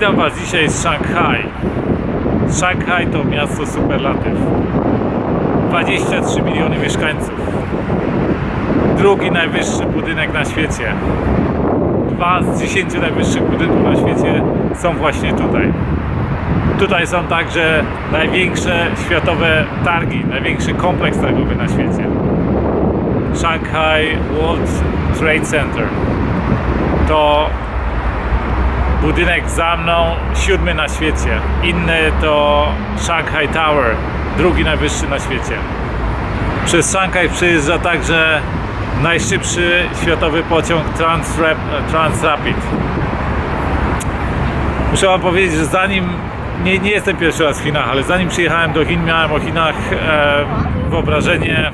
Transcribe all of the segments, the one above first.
Witam Was dzisiaj z Szanghaj. Szanghaj to miasto superlatyw. 23 miliony mieszkańców. Drugi najwyższy budynek na świecie. Dwa z 10 najwyższych budynków na świecie są właśnie tutaj. Tutaj są także największe światowe targi, największy kompleks targowy na świecie. Shanghai World Trade Center. To budynek za mną, siódmy na świecie. Inny to Shanghai Tower, drugi najwyższy na świecie. Przez Szanghaj przejeżdża także najszybszy światowy pociąg Transrap, Transrapid. Muszę Wam powiedzieć, że zanim nie, nie jestem pierwszy raz w Chinach, ale zanim przyjechałem do Chin, miałem o Chinach e, wyobrażenie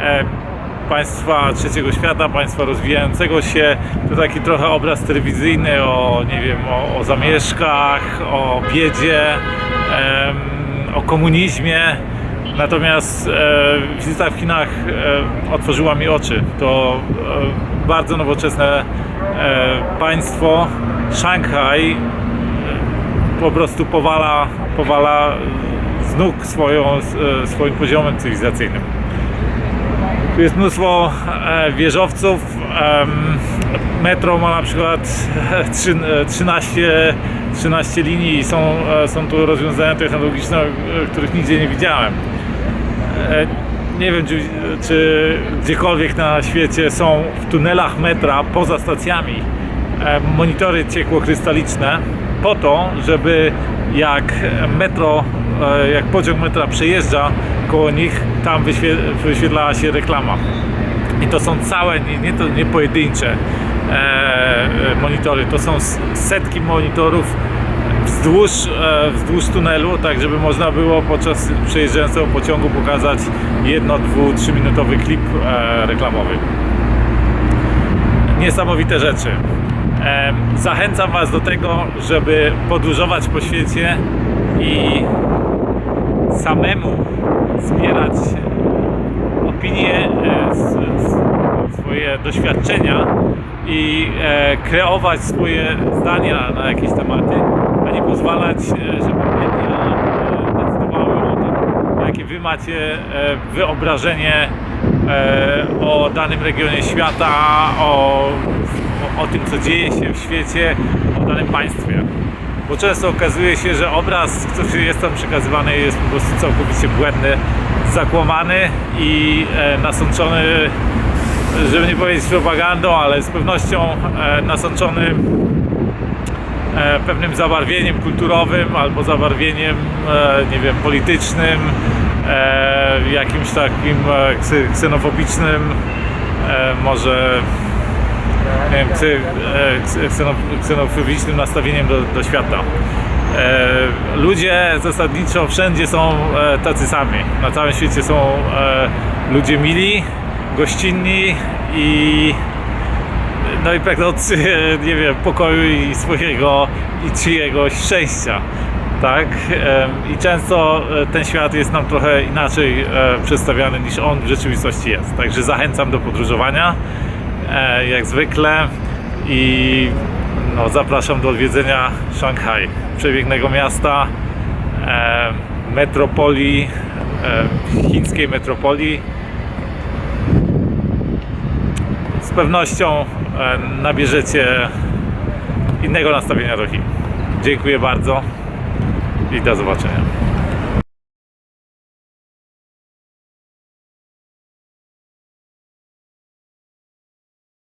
e, państwa trzeciego świata, państwa rozwijającego się. To taki trochę obraz telewizyjny o, nie wiem, o, o zamieszkach, o biedzie, em, o komunizmie. Natomiast e, wizyta w Chinach e, otworzyła mi oczy. To e, bardzo nowoczesne e, państwo. Szanghaj po prostu powala, powala z nóg swoją, e, swoim poziomem cywilizacyjnym. Tu jest mnóstwo e, wieżowców. Metro ma na przykład trzy- e, 13, 13 linii i są, e, są tu rozwiązania technologiczne, e, których nigdzie nie widziałem. E, Nie wiem, czy, czy gdziekolwiek na świecie są w tunelach metra poza stacjami e, monitory ciekłokrystaliczne po to, żeby jak metro, e, jak pociąg metra przejeżdża koło nich, tam wyświe, wyświetlała się reklama. I to są całe, nie, nie, to, nie pojedyncze e, e, monitory, to są setki monitorów wzdłuż, e, wzdłuż tunelu, tak żeby można było podczas przejeżdżającego pociągu pokazać jedno, dwu, trzyminutowy klip reklamowy. Niesamowite rzeczy. Zachęcam Was do tego, żeby podróżować po świecie i samemu zbierać opinie, e, s- s- swoje doświadczenia i e, kreować swoje zdania na jakieś tematy, a nie pozwalać, e, żeby media e, decydowały o tym, jakie Wy macie e, wyobrażenie e, o danym regionie świata, o, o, o tym, co dzieje się w świecie, o danym państwie. Bo często okazuje się, że obraz, który jest tam przekazywany, jest po prostu całkowicie błędny, zakłamany i e, nasączony, żeby nie powiedzieć propagandą, ale z pewnością e, nasączony e, pewnym zabarwieniem kulturowym albo zabarwieniem, e, nie wiem, politycznym, e, jakimś takim e, ksenofobicznym, e, może nie wiem, ksy, e, ksy- kseno- ksenofobicznym nastawieniem do, do świata. E, ludzie zasadniczo wszędzie są e, tacy sami. Na całym świecie są e, ludzie mili, gościnni i no i pragnący, nie wiem, pokoju i swojego i czyjegoś szczęścia. Tak? I często e, ten świat jest nam trochę inaczej e, przedstawiany niż on w rzeczywistości jest. Także zachęcam do podróżowania e, jak zwykle i no, zapraszam do odwiedzenia Szanghaj, przepięknego miasta, e, metropolii, e, chińskiej metropolii. Z pewnością e, nabierzecie innego nastawienia do Chin. Dziękuję bardzo i do zobaczenia.